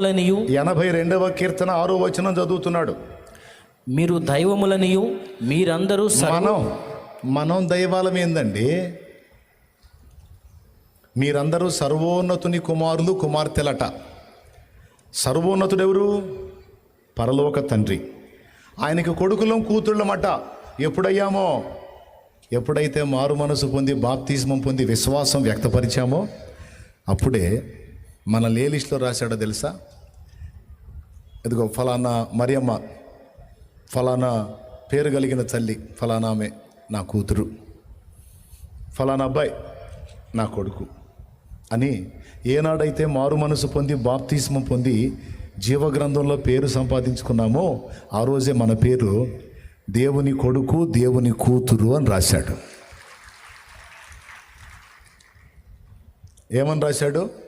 దైవములనియు. ఎనభై రెండవ కీర్తన ఆరో వచనం చదువుతున్నాడు. మీరు దైవములనియు మీరందరూ మనం మనం దైవాలం ఏందండి? మీరందరూ సర్వోన్నతుని కుమారులు కుమార్తెలట. సర్వోన్నతుడు ఎవరు పరలోక తండ్రి. ఆయనకి కొడుకులం కూతుళ్ళమట. ఎప్పుడయ్యామో? ఎప్పుడైతే మారు మనసు పొంది బాప్తిస్మం పొంది విశ్వాసం వ్యక్తపరిచామో అప్పుడే మన లేలిస్ట్లో రాశాడో తెలుసా? ఇదిగో ఫలానా మరియమ్మ ఫలానా పేరు కలిగిన తల్లి ఫలానా ఆమె నా కూతురు ఫలానా అబ్బాయి నా కొడుకు అని ఏనాడైతే మారు మనసు పొంది బాప్తిస్మ పొంది జీవగ్రంథంలో పేరు సంపాదించుకున్నామో ఆ రోజే మన పేరు దేవుని కొడుకు దేవుని కూతురు అని రాశాడు. ఏమని రాశాడు?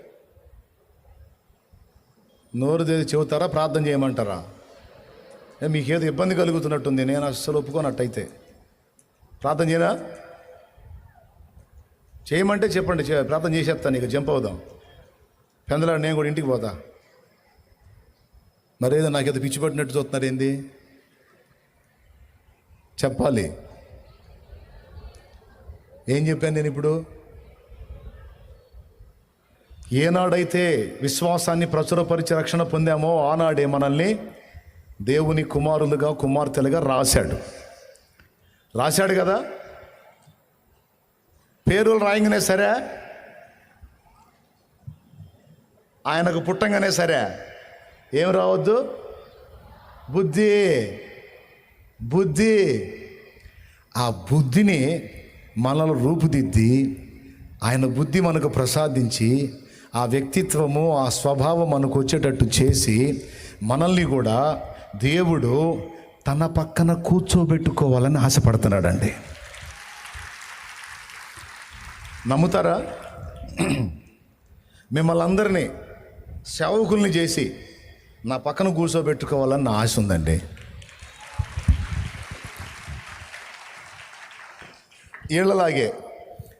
నోరు తెరిచి చెబుతారా? ప్రార్థన చేయమంటారా? మీకేదో ఇబ్బంది కలుగుతున్నట్టుంది. నేను అస్సలు ఒప్పుకోనట్టయితే. ప్రార్థన చేయనా చేయమంటే చెప్పండి. ప్రార్థన చేసేస్తాను ఇక జంప్ అవుదాం. పెందలాడు నేను కూడా ఇంటికి పోతా. మరేదో నాకేదో పిచ్చి పట్టినట్టు చూస్తున్నారు ఏంది? చెప్పాలి. ఏం చెప్పాను నేను ఇప్పుడు? ఏనాడైతే విశ్వాసాన్ని ప్రచురపరిచి రక్షణ పొందామో ఆనాడే మనల్ని దేవుని కుమారులుగా కుమార్తెలుగా రాశాడు. రాశాడు కదా? పేరులు రాయంగానే సరే? ఆయనకు పుట్టంగానే సరే? ఏం రావద్దు? బుద్ధి బుద్ధి. ఆ బుద్ధిని మనలో రూపుదిద్ది ఆయన బుద్ధి మనకు ప్రసాదించి ఆ వ్యక్తిత్వము ఆ స్వభావం మనకు వచ్చేటట్టు చేసి మనల్ని కూడా దేవుడు తన పక్కన కూర్చోబెట్టుకోవాలని ఆశపడుతున్నాడండి. నమ్ముతారా? మిమ్మల్ని అందరినీ సేవకుల్ని చేసి నా పక్కన కూర్చోబెట్టుకోవాలని నా ఆశ ఉందండి. వీళ్ళలాగే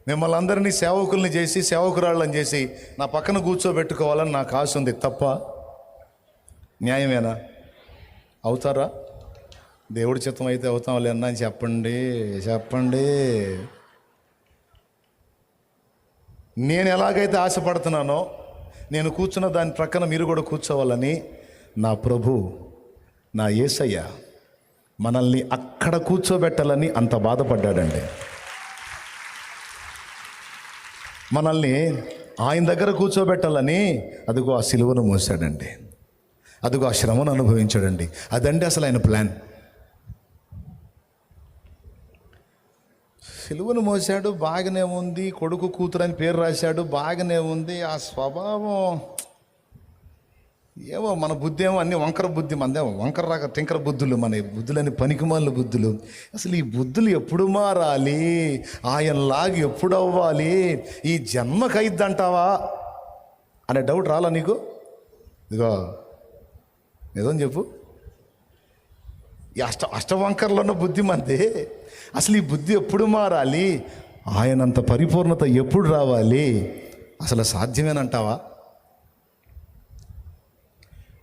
మిమ్మల్ని అందరినీ సేవకుల్ని చేసి సేవకురాళ్ళని చేసి నా పక్కన కూర్చోబెట్టుకోవాలని నాకు ఆశ ఉంది. తప్ప న్యాయమేనా? అవుతారా? దేవుడి చిత్తం అయితే అవుతాం అన్నా అని చెప్పండి చెప్పండి. నేను ఎలాగైతే ఆశపడుతున్నానో నేను కూర్చున్న దాని ప్రక్కన మీరు కూడా కూర్చోవాలని నా ప్రభు నా యేసయ్య మనల్ని అక్కడ కూర్చోబెట్టాలని అంత బాధపడ్డాడండి. మనల్ని ఆయన దగ్గర కూర్చోబెట్టాలని అదిగో ఆ సిలువను మోసాడండి అదిగో ఆ శ్రమను అనుభవించాడండి. అదండి అసలు ఆయన ప్లాన్. సిలువను మోసాడు బాగానే ఉంది కొడుకు కూతురు అని పేరు రాశాడు బాగానే ఉంది ఆ స్వభావం ఏమో మన బుద్ధి ఏమో అన్ని వంకర బుద్ధి మనదే వంకర రాక టింకర బుద్ధులు మన బుద్ధులని పనికిమాల బుద్ధులు. అసలు ఈ బుద్ధులు ఎప్పుడు మారాలి? ఆయనలాగి ఎప్పుడు అవ్వాలి? ఈ జన్మకైద్దంటావా అనే డౌట్ రాలా నీకు? ఇదిగో నిజం చెప్పు. ఈ అష్ట అష్టవంకరలో ఉన్న బుద్ధి మంది. అసలు ఈ బుద్ధి ఎప్పుడు మారాలి? ఆయనంత పరిపూర్ణత ఎప్పుడు రావాలి? అసలు సాధ్యమేనంటావా?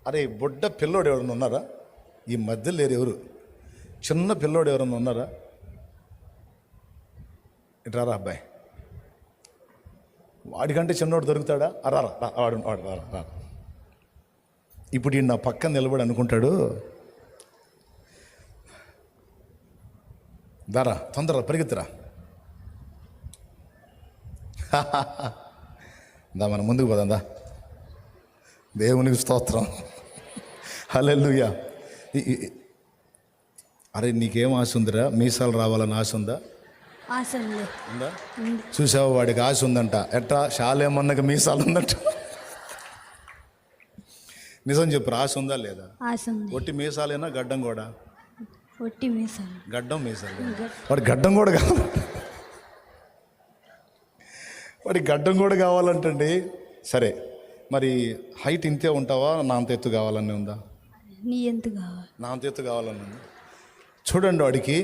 అరే బుడ్డ పిల్లోడు ఎవరైనా ఉన్నారా? ఈ మధ్య లేరు ఎవరు? చిన్న పిల్లోడు ఎవరైనా ఉన్నారా? రారా అబ్బాయి. వాడికంటే చిన్నోడు దొరుకుతాడా? అరారా వాడు వాడు రారా రా. ఇప్పుడు ఈయన నా పక్కన నిలబడి అనుకుంటాడు. దారా తొందర పరిగెత్తురా. దా మనం ముందుకు పోదాం దా. దేవునికి స్తోత్రం. హల్లెలూయా. అరే నీకేం ఆశ ఉందిరా? మీసాలు రావాలని ఆశ ఉందా? ఆశ ఉంది? చూసావు వాడికి ఆశ ఉందంట. ఎట్టా శాలేమన్నగా మీసాలు ఉందంట. నిజం చెప్పు ఆశ ఉందా లేదా? ఒట్టి మీసాలేనా గడ్డం కూడా? ఒట్టి మీసాలు. గడ్డం మీసాలు. వాడి గడ్డం కూడా కావాలి. వాడి గడ్డం కూడా కావాలంటండి. సరే మరి హైట్ ఇంతే ఉంటావా? నా అంత ఎత్తు కావాలని ఉందా? నీ ఎంత కావాలి? నా అంత ఎత్తు కావాలని ఉంది చూడండి వాడికి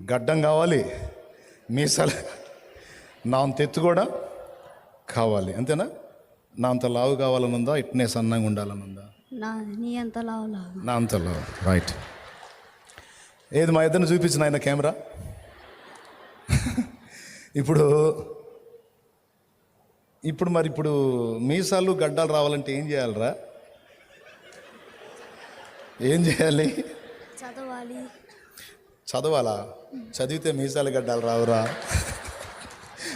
గడ్డం కావాలి మీసాలు నా అంత ఎత్తు కూడా కావాలి అంతేనా? నా అంత లావు కావాలనుందా? ఇట్నే సన్నంగా ఉండాలనుందా? నా నీ అంత లావులాగా నా అంత లావు రైట్ ఏది మా ఇద్దరిని చూపించిన ఆయన కెమెరా? ఇప్పుడు ఇప్పుడు మరి ఇప్పుడు మీసాలు గడ్డాలు రావాలంటే ఏం చేయాలరా? ఏం చేయాలి? చదవాలి. చదవాలా? చదివితే మీసాలు గడ్డాలు రావురా.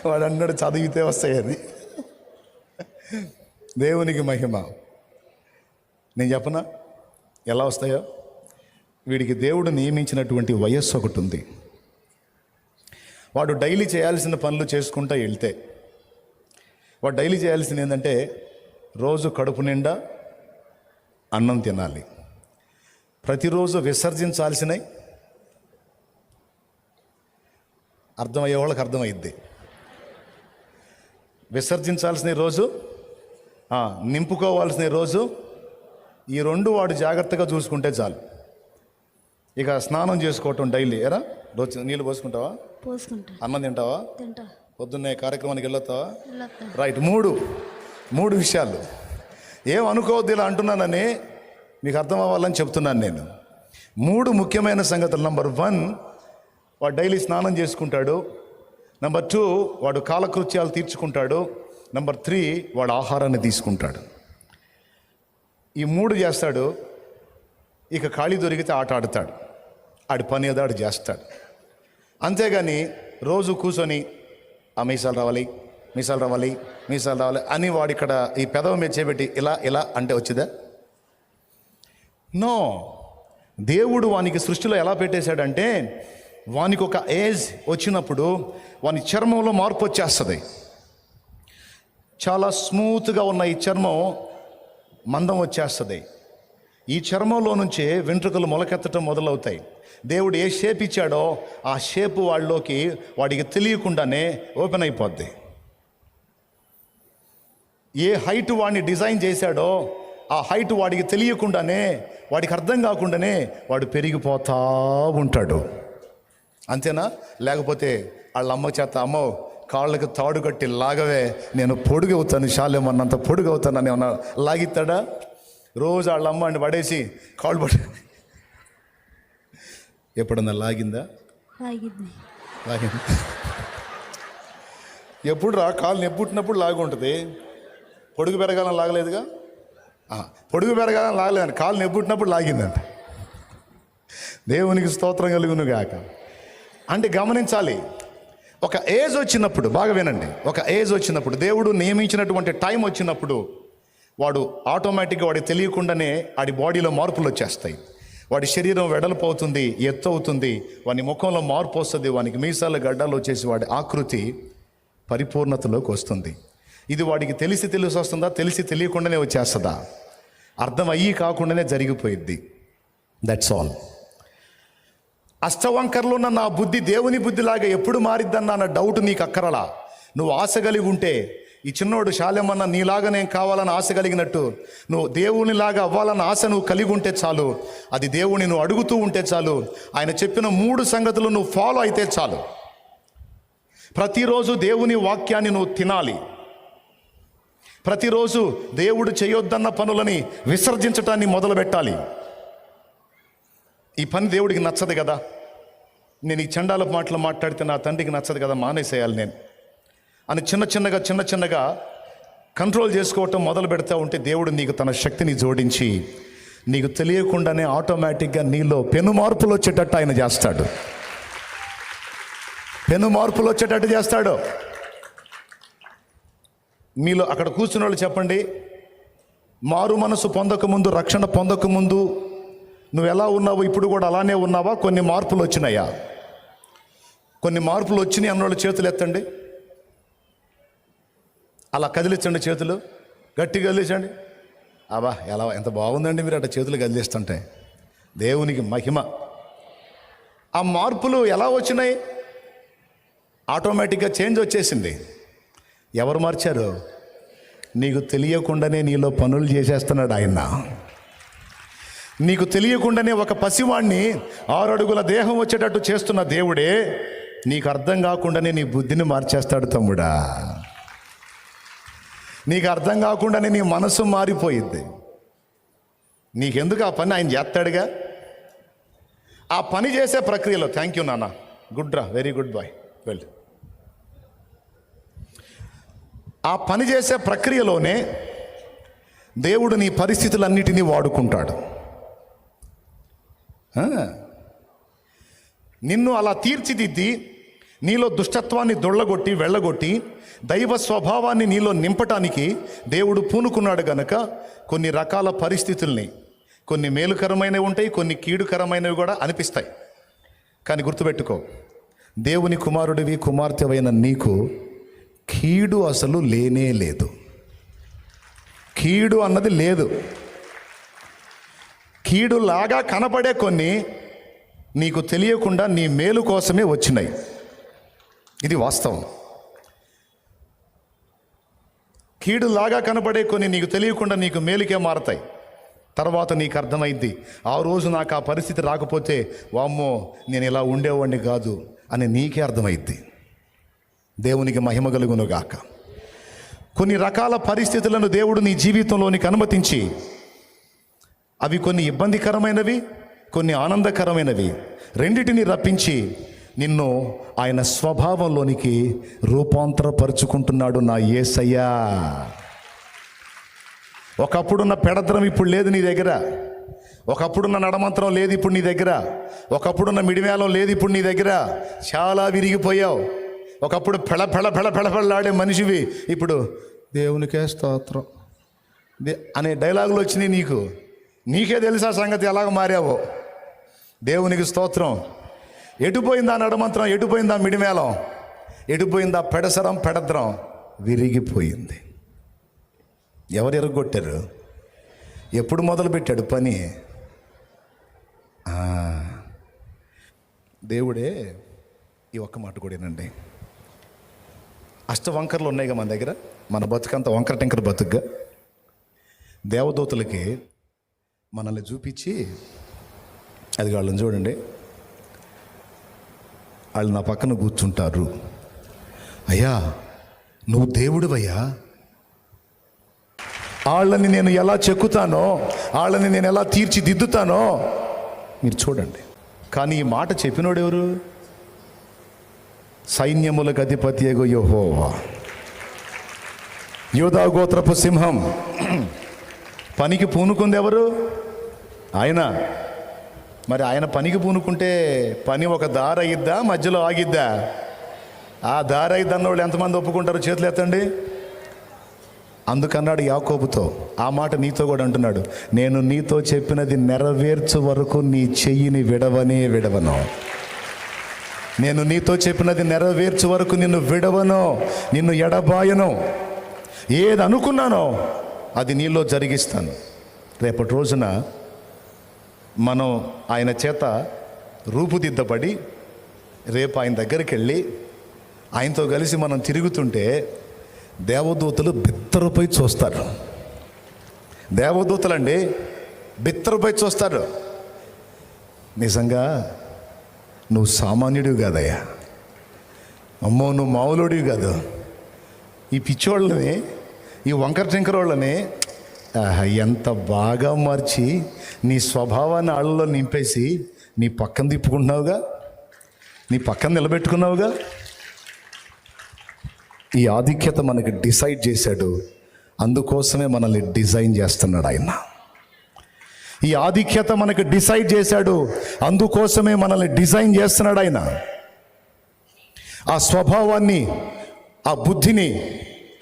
వాడు అన్నాడు చదివితే వస్తాయని. దేవునికి మహిమ. నేను చెప్పనా? ఎలా వస్తాయో? వీడికి దేవుడు నియమించినటువంటి వయస్సు ఒకటి ఉంది. వాడు డైలీ చేయాల్సిన పనులు చేసుకుంటా వెళ్తే. వాడు డైలీ చేయాల్సింది ఏంటంటే రోజు కడుపు నిండా అన్నం తినాలి. ప్రతిరోజు విసర్జించాల్సినవి అర్థమయ్యే వాళ్ళకి అర్థమైద్ది. విసర్జించాల్సిన రోజు నింపుకోవాల్సిన రోజు ఈ రెండు వాడు జాగ్రత్తగా చూసుకుంటే చాలు. ఇక స్నానం చేసుకోవటం డైలీ. ఎరా రోజు నీళ్ళు పోసుకుంటావా? పోసుకుంటా. అన్నం తింటావా? తింటా. పొద్దున్నే కార్యక్రమానికి వెళ్ళొస్తావా వెళ్ళొస్తా రైట్ మూడు. మూడు విషయాలు. ఏం అనుకోవద్దు ఇలా అంటున్నానని మీకు అర్థం అవ్వాలని చెప్తున్నాను నేను. మూడు ముఖ్యమైన సంగతులు. నంబర్ వన్ వాడు డైలీ స్నానం చేసుకుంటాడు. నెంబర్ టూ వాడు కాలకృత్యాలు తీర్చుకుంటాడు. నెంబర్ త్రీ వాడు ఆహారాన్ని తీసుకుంటాడు. ఈ మూడు చేస్తాడు. ఇక ఖాళీ దొరికితే ఆట ఆడతాడు. ఆడి పని ఏదో ఆడు చేస్తాడు. అంతేగాని రోజు కూర్చొని ఆ మీసాలు రావాలి మీసాలు రావాలి మీసాలు రావాలి అని వాడు ఇక్కడ ఈ పెదవ మెచ్చేపెట్టి ఇలా ఇలా అంటే వచ్చిందా? నో. దేవుడు వానికి సృష్టిలో ఎలా పెట్టేశాడంటే వానికి ఒక ఏజ్ వచ్చినప్పుడు వాని చర్మంలో మార్పు వచ్చేస్తుంది. చాలా స్మూత్గా ఉన్న ఈ చర్మం మందం వచ్చేస్తుంది. ఈ చర్మంలో నుంచే వెంట్రుకలు మొలకెత్తడం మొదలవుతాయి. దేవుడు ఏ షేప్ ఇచ్చాడో ఆ షేప్ వాళ్ళలోకి వాడికి తెలియకుండానే ఓపెన్ అయిపోద్ది. ఏ హైట్ వాడిని డిజైన్ చేశాడో ఆ హైట్ వాడికి తెలియకుండానే వాడికి అర్థం కాకుండానే వాడు పెరిగిపోతా ఉంటాడు. అంతేనా? లేకపోతే వాళ్ళ అమ్మ చేత అమ్మో కాళ్ళకి తాడు కట్టి లాగవే నేను పొడుగవుతాను శాలేమన్నంత పొడుగవుతానని ఏమన్నా లాగిస్తాడా రోజు వాళ్ళ అమ్మ అని పడేసి కాళ్ళు పడి ఎప్పుడన్నా లాగిందా? లాగింది. ఎప్పుడు రా? కాళ్ళు నెప్పుట్టినప్పుడు లాగి ఉంటుంది పొడుగు పెరగాలని లాగలేదుగా? పొడుగు పెరగాలని లాగలేదండి. కాళ్ళు నెప్పుట్టినప్పుడు లాగిందంట దేవునికి స్తోత్రం కలుగును గాక అంటే గమనించాలి ఒక ఏజ్ వచ్చినప్పుడు బాగా వినండి ఒక ఏజ్ వచ్చినప్పుడు దేవుడు నియమించినటువంటి టైం వచ్చినప్పుడు వాడు ఆటోమేటిక్గా వాడికి తెలియకుండానే వాడి బాడీలో మార్పులు వచ్చేస్తాయి. వాడి శరీరం వెడల్పు అవుతుంది ఎత్తు అవుతుంది వాని ముఖంలో మార్పు వస్తుంది వానికి మీసాల గడ్డలు వచ్చేసి వాడి ఆకృతి పరిపూర్ణతలోకి వస్తుంది. ఇది వాడికి తెలిసి తెలిసి వస్తుందా? తెలిసి తెలియకుండానే వచ్చేస్తుందా? అర్థం అయ్యి కాకుండానే జరిగిపోయిద్ది. దట్స్ ఆల్ అష్టవంకర్లో ఉన్న నా బుద్ధి దేవుని బుద్ధిలాగా ఎప్పుడు మారిద్దన్న నా డౌట్ నీకు అక్కరలా? నువ్వు ఆశ కలిగి ఉంటే ఈ చిన్నోడు శాలెమన్న నీలాగా నేను కావాలని ఆశ కలిగినట్టు నువ్వు దేవునిలాగా అవ్వాలన్న ఆశ నువ్వు కలిగి ఉంటే చాలు. అది దేవుని నువ్వు అడుగుతూ ఉంటే చాలు. ఆయన చెప్పిన మూడు సంగతులు నువ్వు ఫాలో అయితే చాలు. ప్రతిరోజు దేవుని వాక్యాన్ని నువ్వు తినాలి. ప్రతిరోజు దేవుడు చేయొద్దన్న పనులని విసర్జించటాన్ని మొదలు పెట్టాలి ఈ పని దేవుడికి నచ్చదు కదా. నేను ఈ చండాల మాటలు మాట్లాడితే నా తండ్రికి నచ్చదు కదా మానేసేయాలి నేను. అని చిన్న చిన్నగా చిన్న చిన్నగా కంట్రోల్ చేసుకోవటం మొదలు పెడతా ఉంటే దేవుడు నీకు తన శక్తిని జోడించి నీకు తెలియకుండానే ఆటోమేటిక్గా నీలో పెను మార్పులు వచ్చేటట్టు ఆయన చేస్తాడు. పెను మార్పులు వచ్చేటట్టు చేస్తాడు. మీలో అక్కడ కూర్చున్న వాళ్ళు చెప్పండి మారు మనసు పొందకముందు రక్షణ పొందకముందు నువ్వు ఎలా ఉన్నావు ఇప్పుడు కూడా అలానే ఉన్నావా? కొన్ని మార్పులు వచ్చినాయా? కొన్ని మార్పులు వచ్చినాయి అన్నోళ్ళు చేతులు ఎత్తండి. అలా కదిలించండి చేతులు గట్టిగా కదిలించండి. అబ్బా ఎలా ఎంత బాగుందండి మీరు అట్లా చేతులు కదిలిస్తుంటే. దేవునికి మహిమ. ఆ మార్పులు ఎలా వచ్చినాయి? ఆటోమేటిక్గా చేంజ్ వచ్చేసింది. ఎవరు మార్చారు? నీకు తెలియకుండానే నీలో పనులు చేసేస్తున్నాడు ఆయన. నీకు తెలియకుండానే ఒక పసివాణ్ణి ఆరు అడుగుల దేహం వచ్చేటట్టు చేస్తున్న దేవుడే నీకు అర్థం కాకుండానే నీ బుద్ధిని మార్చేస్తాడు తమ్ముడా. నీకు అర్థం కాకుండానే నీ మనసు మారిపోయిద్ది నీకెందుకు ఆ పని ఆయన చేస్తాడుగా? ఆ పని చేసే ప్రక్రియలో థ్యాంక్ యూ నాన్న. గుడ్ రా వెరీ గుడ్ బాయ్. వెల్ ఆ పని చేసే ప్రక్రియలోనే దేవుడు నీ పరిస్థితులన్నిటినీ వాడుకుంటాడు. నిన్ను అలా తీర్చిదిద్ది నీలో దుష్టత్వాన్ని దొళ్ళగొట్టి వెళ్ళగొట్టి దైవ స్వభావాన్ని నీలో నింపటానికి దేవుడు పూనుకున్నాడు గనక కొన్ని రకాల పరిస్థితుల్ని కొన్ని మేలుకరమైనవి ఉంటాయి కొన్ని కీడుకరమైనవి కూడా అనిపిస్తాయి. కానీ గుర్తుపెట్టుకో దేవుని కుమారుడివి కుమార్తెవైన నీకు కీడు అసలు లేనే లేదు. కీడు అన్నది లేదు. కీడులాగా కనపడే కొన్ని నీకు తెలియకుండా నీ మేలు కోసమే వచ్చినాయి. ఇది వాస్తవం. కీడులాగా కనపడే కొన్ని నీకు తెలియకుండా నీకు మేలుకే మారతాయి. తర్వాత నీకు అర్థమైంది ఆ రోజు నాకు ఆ పరిస్థితి రాకపోతే వామ్మో నేను ఇలా ఉండేవాడిని కాదు అని నీకే అర్థమైద్ది. దేవునికి మహిమ కలుగును గాక కొన్ని రకాల పరిస్థితులను దేవుడు నీ జీవితంలోనికి అనుమతించి అవి కొన్ని ఇబ్బందికరమైనవి కొన్ని ఆనందకరమైనవి. రెండిటిని రప్పించి నిన్ను ఆయన స్వభావంలోనికి రూపాంతరపరుచుకుంటున్నాడు నా ఏసయ్యా. ఒకప్పుడున్న పెడద్రం ఇప్పుడు లేదు నీ దగ్గర. ఒకప్పుడున్న నడమంత్రం లేదు ఇప్పుడు నీ దగ్గర. ఒకప్పుడున్న మిడివేలం లేదు ఇప్పుడు నీ దగ్గర. చాలా విరిగిపోయావు. ఒకప్పుడు పెళ పెళ పెళ పెడపెళ్ళలాడే మనిషివి. ఇప్పుడు దేవునికే స్తోత్రం. దే- అనే డైలాగులు వచ్చినాయి నీకు. నీకే తెలుసా సంగతి ఎలాగ మారావో? దేవునికి స్తోత్రం. ఎటుపోయిందా నడమంత్రం? ఎటుపోయిందా మిడిమేళం? ఎటుపోయిందా పెడసరం పెడద్రం? విరిగిపోయింది. ఎవరు ఎరగొట్టారు? ఎప్పుడు మొదలుపెట్టాడు పని? దేవుడే ఈ ఒక్క మాట కూడానండి అష్టవంకర్లు ఉన్నాయిగా మన దగ్గర? మన బతుకంత వంకర టెంకర బతుకుగా. దేవదూతలకి మనల్ని చూపించి అది వాళ్ళని చూడండి. వాళ్ళు నా పక్కన కూర్చుంటారు. అయ్యా నువ్వు దేవుడివయ్యా. వాళ్ళని నేను ఎలా చెక్కుతానో వాళ్ళని నేను ఎలా తీర్చిదిద్దుతానో మీరు చూడండి. కానీ ఈ మాట చెప్పినోడు ఎవరు? సైన్యములకు అధిపతి ఎగో యెహోవా. యోధా గోత్రపు సింహం పనికి పూనుకుంది ఎవరు ఆయన. మరి ఆయన పనికి పూనుకుంటే పని ఒక దారి అయ్యిద్దా మధ్యలో ఆగిద్దా? ఆ దారి అయ్యిద్ది అన్నోళ్ళు ఎంతమంది ఒప్పుకుంటారు? చేతులు ఎత్తండి. అందుకన్నాడు యాకోబుతో ఆ మాట నీతో కూడా అంటున్నాడు నేను నీతో చెప్పినది నెరవేర్చు వరకు నీ చెయ్యిని విడవనే విడవను. నేను నీతో చెప్పినది నెరవేర్చు వరకు నిన్ను విడవను నిన్ను ఎడబాయను. ఏది అనుకున్నానో అది నీలో జరిగిస్తాను. రేపటి రోజున మనం ఆయన చేత రూపుదిద్దబడి రేపు ఆయన దగ్గరికి వెళ్ళి ఆయనతో కలిసి మనం తిరుగుతుంటే దేవదూతలు బిత్తరపై చూస్తారు. దేవదూతలండి బిత్తరపై చూస్తారు. నిజంగా నువ్వు సామాన్యుడివి కాదయ్యా. అమ్మో నువ్వు మామూలుడివి కాదు. ఈ పిచ్చోళ్ళని ఈ వంకర టింకరోళ్ళని ఆహా, ఎంత బాగా మార్చి నీ స్వభావాన్ని ఆళ్ళలో నింపేసి నీ పక్కన తిప్పుకుంటున్నావుగా? నీ పక్కన నిలబెట్టుకున్నావుగా? ఈ ఆధిక్యత మనకి డిసైడ్ చేశాడు. అందుకోసమే మనల్ని డిజైన్ చేస్తున్నాడు ఆయన. ఈ ఆధిక్యత మనకు డిసైడ్ చేశాడు. అందుకోసమే మనల్ని డిజైన్ చేస్తున్నాడు ఆయన. ఆ స్వభావాన్ని ఆ బుద్ధిని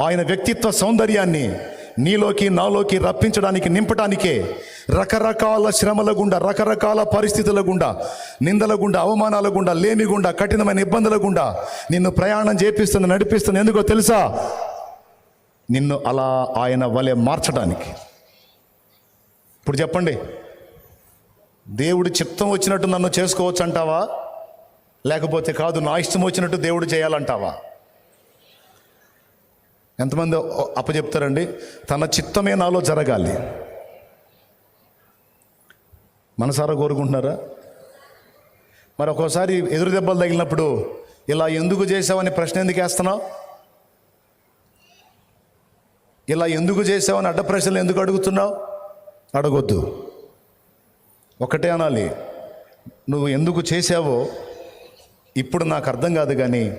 ఆయన వ్యక్తిత్వ సౌందర్యాన్ని నీలోకి నాలోకి రప్పించడానికి నింపడానికే రకరకాల శ్రమల గుండా రకరకాల పరిస్థితుల గుండా నిందల గుండా అవమానాల గుండా లేమి గుండా కఠినమైన ఇబ్బందుల గుండా నిన్ను ప్రయాణం చేపిస్తుంది నడిపిస్తుంది ఎందుకో తెలుసా? నిన్ను అలా ఆయన వలె మార్చడానికి. ఇప్పుడు చెప్పండి. దేవుడు చిత్తం వచ్చినట్టు నన్ను చేసుకోవచ్చు అంటావా లేకపోతే కాదు నా ఇష్టం వచ్చినట్టు దేవుడు చేయాలంటావా? ఎంతమంది అప్పచెప్తారండి? తన చిత్తమే నాలో జరగాలి. మనసారా కోరుకుంటున్నారా? మరి ఒక్కోసారి ఎదురు దెబ్బలు తగిలినప్పుడు ఇలా ఎందుకు చేసావని ప్రశ్న ఎందుకు వేస్తున్నావు? ఇలా ఎందుకు చేసావని అడ్డ ప్రశ్నలు ఎందుకు అడుగుతున్నావు? అడగొద్దు. ఒకటే అనాలి నువ్వు ఎందుకు చేసావో ఇప్పుడు నాకు అర్థం కాదు కానీ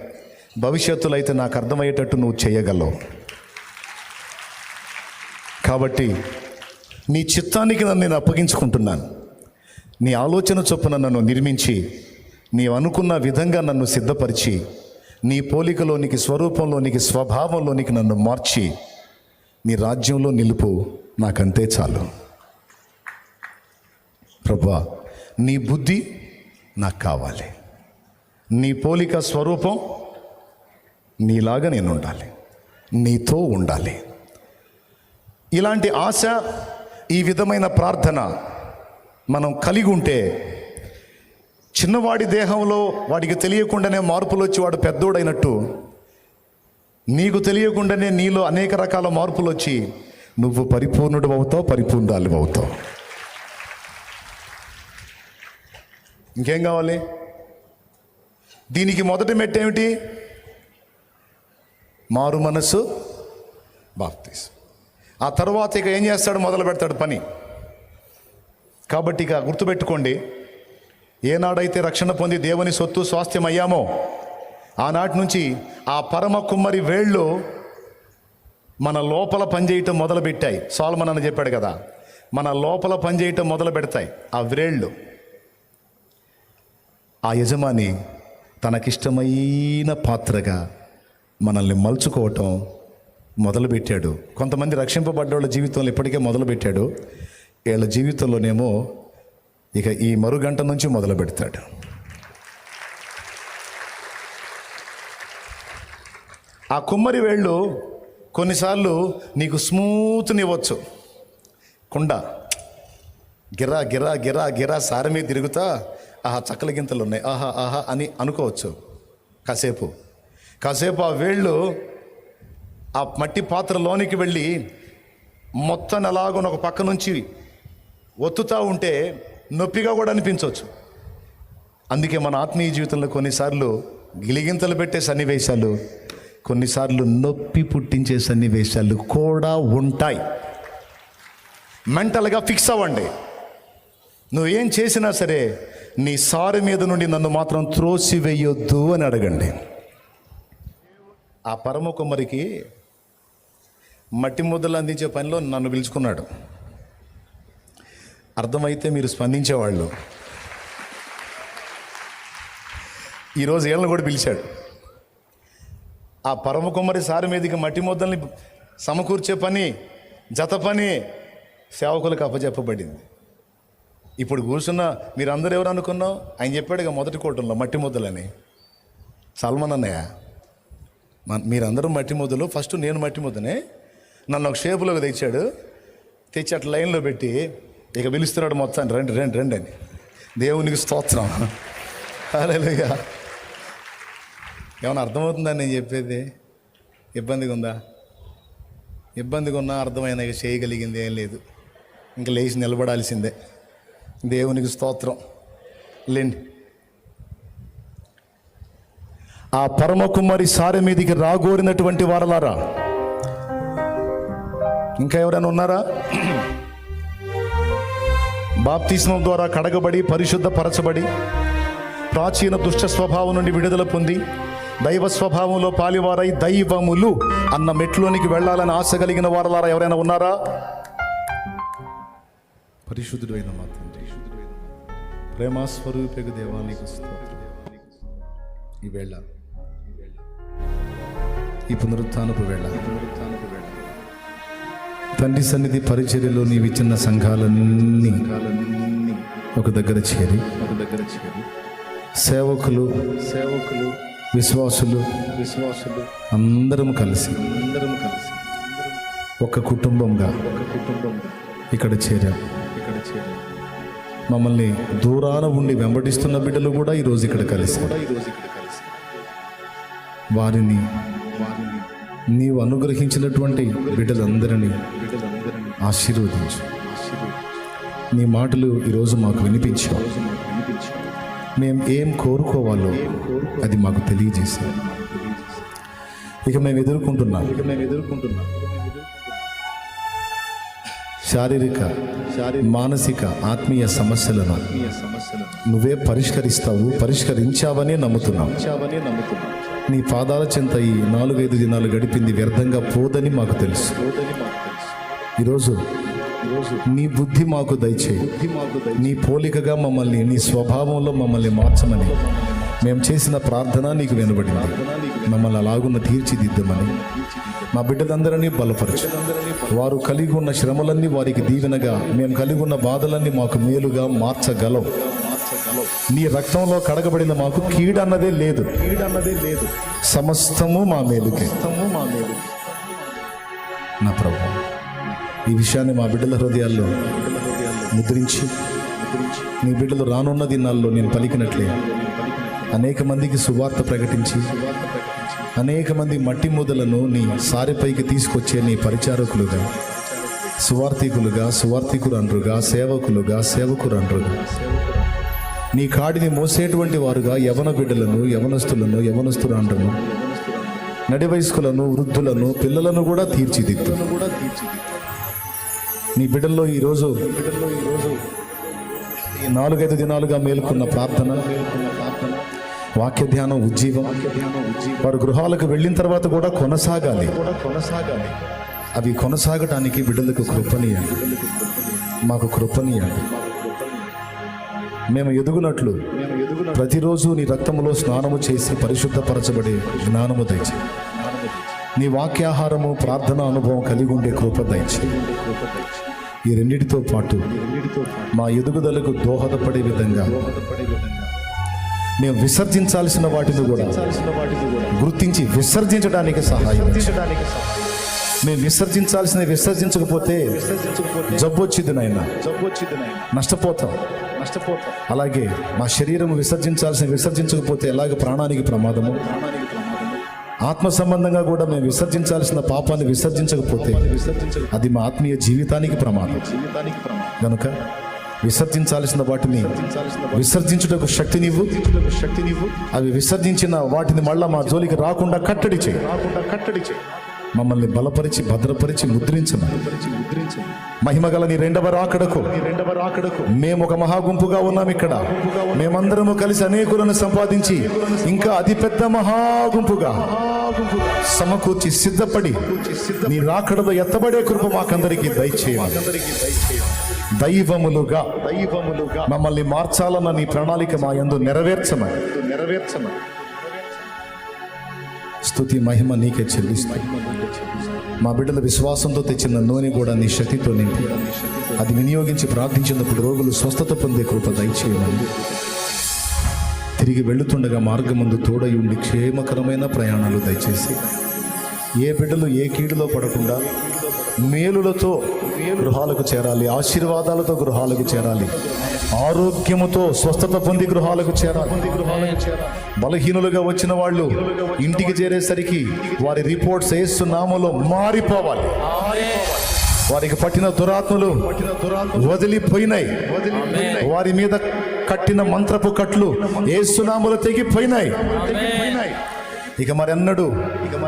భవిష్యత్తులో అయితే నాకు అర్థమయ్యేటట్టు నువ్వు చేయగలవు. కాబట్టి నీ చిత్తానికి నన్ను నేను అప్పగించుకుంటున్నాను. నీ ఆలోచన చొప్పున నన్ను నిర్మించి నీవు అనుకున్న విధంగా నన్ను సిద్ధపరిచి నీ పోలికలోనికి స్వరూపంలోనికి స్వభావంలోనికి నన్ను మార్చి నీ రాజ్యంలో నిలుపు నాకంతే చాలు. ప్రభా నీ బుద్ధి నాకు కావాలి. నీ పోలిక స్వరూపం నీలాగా నేను ఉండాలి. నీతో ఉండాలి. ఇలాంటి ఆశ ఈ విధమైన ప్రార్థన మనం కలిగి ఉంటే చిన్నవాడి దేహంలో వాడికి తెలియకుండానే మార్పులు వచ్చి వాడు పెద్దోడైనట్టు నీకు తెలియకుండానే నీలో అనేక రకాల మార్పులు వచ్చి నువ్వు పరిపూర్ణుడు అవుతావు పరిపూర్ణాలు అవుతావు. ఇంకేం కావాలి? దీనికి మొదటి మెట్టు ఏమిటి మారు మనసు బాప్తీస్. ఆ తర్వాత ఇక ఏం చేస్తాడు? మొదలు పెడతాడు పని. కాబట్టి ఇక గుర్తుపెట్టుకోండి ఏనాడైతే రక్షణ పొంది దేవుని సొత్తు స్వాస్థ్యం అయ్యామో ఆనాటి నుంచి ఆ పరమ కుమ్మరి వేళ్ళు మన లోపల పనిచేయటం మొదలు పెట్టాయి సాల్మన్ అని చెప్పాడు కదా మన లోపల పనిచేయటం మొదలు పెడతాయి ఆ వ్రేళ్ళు ఆ యజమాని తనకిష్టమైన పాత్రగా మనల్ని మలుచుకోవటం మొదలుపెట్టాడు. కొంతమంది రక్షింపబడ్డోళ్ళ జీవితంలో ఇప్పటికే మొదలుపెట్టాడు. వీళ్ళ జీవితంలోనేమో ఇక ఈ మరుగంట నుంచి మొదలు పెడతాడు ఆ కుమ్మరి వేళ్ళు కొన్నిసార్లు నీకు స్మూత్నివ్వచ్చు కుండ. గిరా గిరా గిరా గిరా సారమే తిరుగుతా. ఆహా చక్కల గింతలు ఉన్నాయి. ఆహా ఆహా అని అనుకోవచ్చు. కాసేపు. కాసేపు ఆ వేళ్ళు ఆ మట్టి పాత్రలోనికి వెళ్ళి మొత్తం ఎలాగో ఒక పక్క నుంచి ఒత్తుతా ఉంటే నొప్పిగా కూడా అనిపించవచ్చు. అందుకే మన ఆత్మీయ జీవితంలో కొన్నిసార్లు గిలిగింతలు పెట్టే సన్నివేశాలు కొన్నిసార్లు నొప్పి పుట్టించే సన్నివేశాలు కూడా ఉంటాయి. మెంటల్గా ఫిక్స్ అవ్వండి. నువ్వు ఏం చేసినా సరే నీ సారి మీద నుండి నన్ను మాత్రం త్రోసివేయొద్దు అని అడగండి. ఆ పరమ కుమ్మరికి మట్టి ముద్దలు అందించే పనిలో నన్ను పిలుచుకున్నాడు. అర్థమైతే మీరు స్పందించేవాళ్ళు. ఈరోజు ఏళ్ళను కూడా పిలిచాడు. ఆ పరమ కుమ్మరి సారి మీదకి మట్టి ముద్దల్ని సమకూర్చే పని జత పని సేవకులకు అప్పజెప్పబడింది. ఇప్పుడు కూర్చున్న మీరందరూ ఎవరు అనుకున్నావు? ఆయన చెప్పాడు ఇక మొదటి కోటంలో మట్టి ముద్దలని సల్మాన్ అన్నయ్య. మీరందరూ మట్టి ముద్దలు ఫస్ట్ నేను మట్టి ముద్దనే నన్ను ఒక షేపులోకి తెచ్చాడు. తెచ్చి అట్లా లైన్లో పెట్టి ఇక పిలుస్తున్నాడు మొత్తాన్ని. రండి రండి రండి అని. దేవునికి స్తోత్రం. అలేలుగా ఏమైనా అర్థమవుతుందా నేను చెప్పేది? ఇబ్బందిగా ఉందా ఇబ్బందిగా ఉన్నా అర్థమైన చేయగలిగింది ఏం లేదు. ఇంకా లేచి నిలబడాల్సిందే. దేవునికి స్తోత్రం. లేండి ఆ పరమ కుమారి సారె మీదికి రాగోరినటువంటి వారలారా. ఇంకా ఎవరైనా ఉన్నారా? బాప్తిస్మం ద్వారా కడగబడి పరిశుద్ధపరచబడి ప్రాచీన దుష్ట స్వభావం నుండి విడుదల పొంది దైవ స్వభావంలో పాలివారై దైవములు అన్న మెట్లోనికి వెళ్ళాలని ఆశ కలిగిన వారలారా ఎవరైనా ఉన్నారా? పరిశుద్ధుడైన మాత్రం. ప్రేమాస్వరూపకు దేవానికి ఈవేళ ఈ వేళ ఈ పునరుత్నపు వేళ తండ్రి సన్నిధి పరిచర్యలో నీవిచ్చిన సంఘాలన్నీ ఒక దగ్గర చేరి ఒక దగ్గర చేరి సేవకులు సేవకులు విశ్వాసులు విశ్వాసులు అందరం కలిసి అందరం కలిసి ఒక కుటుంబంగా ఒక కుటుంబంగా ఇక్కడ చేరాం ఇక్కడ చేరాం. మమ్మల్ని దూరాన ఉండి వెంబడిస్తున్న బిడ్డలు కూడా ఈరోజు ఇక్కడ కలిసి వారిని నీవు అనుగ్రహించినటువంటి బిడ్డలందరినీ ఆశీర్వదించు. నీ మాటలు ఈరోజు మాకు వినిపించావు మేము ఏం కోరుకోవాలో అది మాకు తెలియజేశావు ఇక మేము ఎదుర్కొంటున్నాం ఇక మేము ఎదుర్కొంటున్నాం. శారీరక మానసిక ఆత్మీయ సమస్యలను నువ్వే పరిష్కరిస్తావు పరిష్కరించావని నమ్ముతున్నావు. నీ పాదాల చెంత ఈ నాలుగైదు దినాలు గడిపింది వ్యర్థంగా పోదని మాకు తెలుసు. ఈరోజు నీ బుద్ధి మాకు దయచేయి. నీ పోలికగా మమ్మల్ని నీ స్వభావంలో మమ్మల్ని మార్చమని మేము చేసిన ప్రార్థన నీకు వినబడింది. మమ్మల్ని అలాగున్న తీర్చిదిద్దమని మా బిడ్డలందరినీ బలపరచు. వారు కలిగి ఉన్న శ్రమలన్నీ వారికి దీవెనగా మేము కలిగి ఉన్న బాధలన్నీ మాకు మేలుగా మార్చగలం నీ రక్తంలో కడగబడిన మాకు కీడన్నదే లేదు. కీడన్నదే లేదు సమస్తము మా మేలుకే. మా మేలు నా ప్రభు ఈ విషయాన్ని మా బిడ్డల హృదయాల్లో ముద్రించి నీ బిడ్డలు రానున్న దినాల్లో నేను పలికినట్లే అనేక మందికి సువార్త ప్రకటించి అనేక మంది మట్టి ముదలను నీ సారిపైకి తీసుకొచ్చే నీ పరిచారకులుగా సువార్థికులుగా సువార్థికురండ్రుగా సేవకులుగా సేవకురండ్రుగా. నీ కాడిని మోసేటువంటి వారుగా యవన బిడ్డలను యవనస్తులను యవనస్తురాండ్రను నడి వయస్కులను వృద్ధులను పిల్లలను కూడా తీర్చిదిద్దు. నీ బిడ్డల్లో ఈరోజు ఈ నాలుగైదు దినాలుగా మేల్కొన్న ప్రార్థన వాక్య ధ్యానం ఉజ్జీవం. వారు గృహాలకు వెళ్ళిన తర్వాత కూడా కొనసాగాలి. కొనసాగాలి అవి కొనసాగటానికి బిడ్డలకు కృపనీయండి మాకు కృపనీయండి మేము ఎదుగునట్లు ప్రతిరోజు నీ రక్తములో స్నానము చేసి పరిశుద్ధపరచబడే జ్ఞానము దయచి నీ వాక్యాహారము ప్రార్థన అనుభవం కలిగి ఉండే కృప దయచి ఈ రెండిటితో పాటు మా ఎదుగుదలకు దోహదపడే విధంగా మేము విసర్జించాల్సిన వాటిని కూడా గుర్తించి విసర్జించడానికి సహాయం. మేము విసర్జించాల్సిన విసర్జించకపోతే జబ్బు వచ్చింది నాయన. నష్టపోతాం. నష్టపోతాం. అలాగే మా శరీరం విసర్జించాల్సిన విసర్జించకపోతే ఎలాగ ప్రాణానికి ప్రమాదము? ఆత్మ సంబంధంగా కూడా మేము విసర్జించాల్సిన పాపాన్ని విసర్జించకపోతే అది మా ఆత్మీయ జీవితానికి ప్రమాదం. గనుక విసర్జించాల్సిన వాటిని విసర్జించుటకు శక్తినివ్వు. శక్తినివ్వు శక్తి అవి విసర్జించిన వాటిని మళ్ళా మా జోలికి రాకుండా కట్టడి చేయి. రాకుండా కట్టడి చేయి మమ్మల్ని బలపరిచి భద్రపరిచి ముద్రించమని. మహిమగల నీ రెండవ రాకడకు. రెండవ రాకడకు మేము ఒక మహాగుంపుగా ఉన్నాం ఇక్కడ. మేమందరము కలిసి అనేకులను సంపాదించి ఇంకా అతి పెద్ద మహాగుంపుగా సమకూర్చి సిద్ధపడి నీ రాకడలో ఎత్తబడే కృప మాకందరికీ దయచేయాలి దైవములుగా. దైవములుగా. మమ్మల్ని మార్చాలన్న నీ ప్రణాళిక మా యందు నెరవేర్చమని. నెరవేర్చమని. స్తుతి మహిమ నీకే చెల్లిస్తాయి మా బిడ్డల విశ్వాసంతో తెచ్చిన నూనె కూడా నీ శక్తితో నింపి. అది వినియోగించి ప్రార్థించినప్పుడు రోగులు స్వస్థత పొందే కృప దయచేయమని. తిరిగి వెళుతుండగా మార్గమందు తోడై ఉండి క్షేమకరమైన ప్రయాణాలు దయచేసి. ఏ బిడ్డలు ఏ కీడులో పడకుండా మేలులతో గృహాలకు చేరాలి ఆశీర్వాదాలతో గృహాలకు చేరాలి ఆరోగ్యముతో స్వస్థత పొంది గృహాలకు చేరాలి. బలహీనులుగా వచ్చిన వాళ్ళు ఇంటికి చేరేసరికి వారి రిపోర్ట్స్ వేస్తున్నాములో మారిపోవాలి. వారికి పట్టిన దురాత్మలు వదిలిపోయినాయి. వారి మీద కట్టిన మంత్రపు కట్లు ఏ సునాములు తెగిపోయినాయి. ఇక మరెన్నడు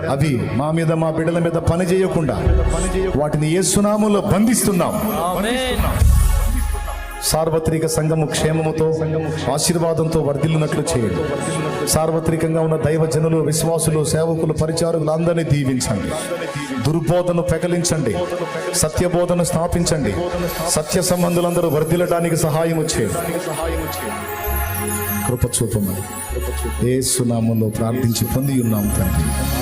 అవి మా మీద మా బిడ్డల మీద పని చేయకుండా వాటిని ఏ సునాములో బంధిస్తున్నాం. సార్వత్రిక సంఘము క్షేమముతో ఆశీర్వాదంతో వర్ధిల్లినట్లు చేయండి. సార్వత్రికంగా ఉన్న దైవజనులు విశ్వాసులు సేవకులు పరిచారకులు అందరినీ దీవించండి. దుర్బోధను పెకలించండి. సత్యబోధను స్థాపించండి. సత్య సంబంధులందరూ వర్ధిల్లడానికి సహాయం చేయండి. కృప చూపమని. ఏ సునామంలో ప్రార్థించి పొంది ఉన్నాం తండ్రి.